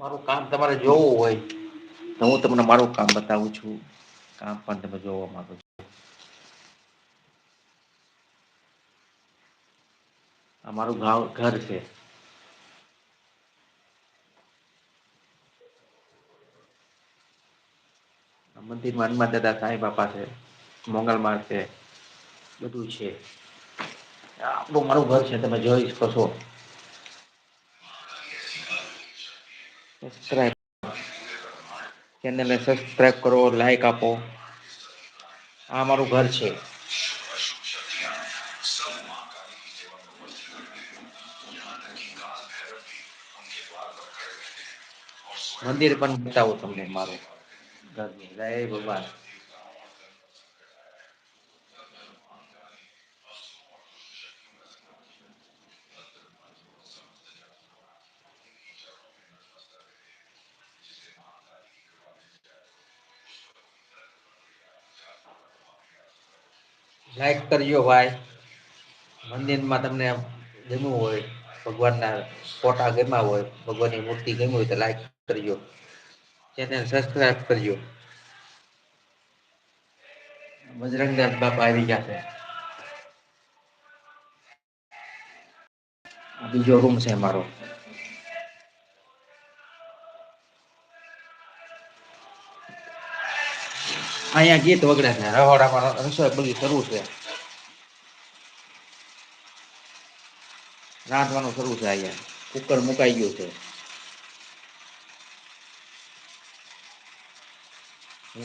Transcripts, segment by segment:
મારું કામ તમારે જોવું હોય તો હું તમને મારું કામ બતાવું છું. કામ પણ તમે જોવા માંગો છો. અમારું ગાંવ, ઘર છે. મંદિરમાં હનુમાન દાદા સાંઈ બાપા છે મોગલમાં છે, બધું છે. આપણું મારું ઘર છે, તમે જોઈ શકો છો. ચેનલને સબસ્ક્રાઈબ કરો લાઈક આપો. આ મારું ઘર છે. મંદિર પણ બતાવું તમને મારું ઘર જય ભગવાન. લાઈક કરજો ભાઈ. મંદિરમાં તમને ગમ્યું હોય, ભગવાનના ફોટા ગમ્યા હોય, ભગવાનની મૂર્તિ ગમી હોય તો લાઈક કરજો ચેનલ સબસ્ક્રાઈબ કરજો બજરંગદાસ બાપા આવી ગયા છે. બીજો રૂમ છે અમારો. અહીંયા ગીત વગડે છે. રહોડામાં રસોઈ બધી શરૂ છે. રાંધવાનું શરૂ છે અહીંયા. કુકર મુકાઈ ગયું છે.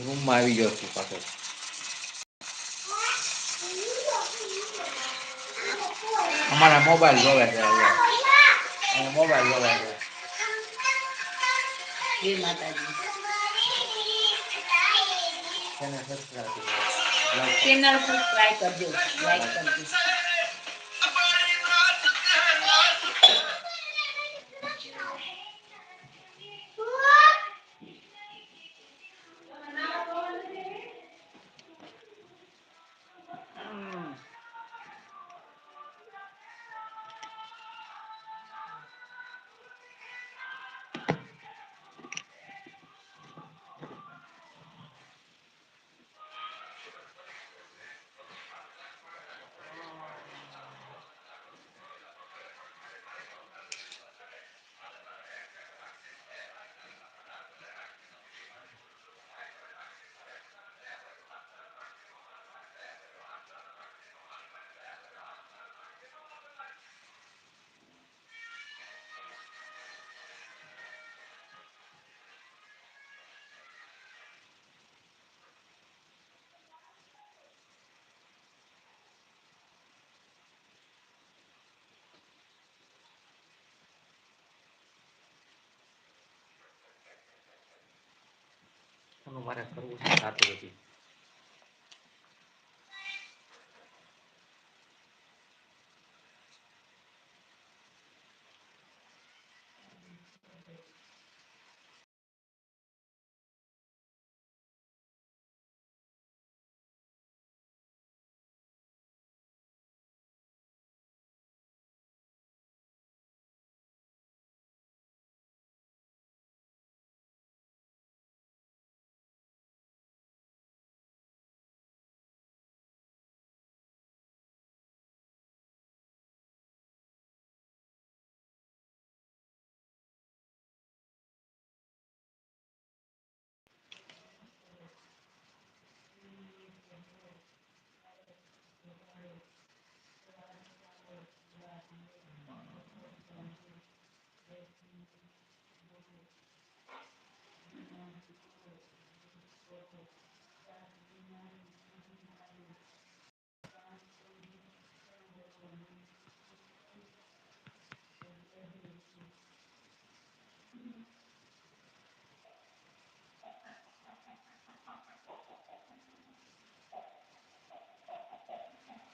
રૂમમાં આવી ગયો છું પાછો. અમારા મોબાઈલ જોવે છે અહીંયા. મોબાઈલ જોવે છે. માતાજી. ચેનલ સબસ્ક્રાઇબ કરજો સબસ્ક્રાઇબ કરજો લાઈક કરજો મારે કરવું છે સાત Thank you.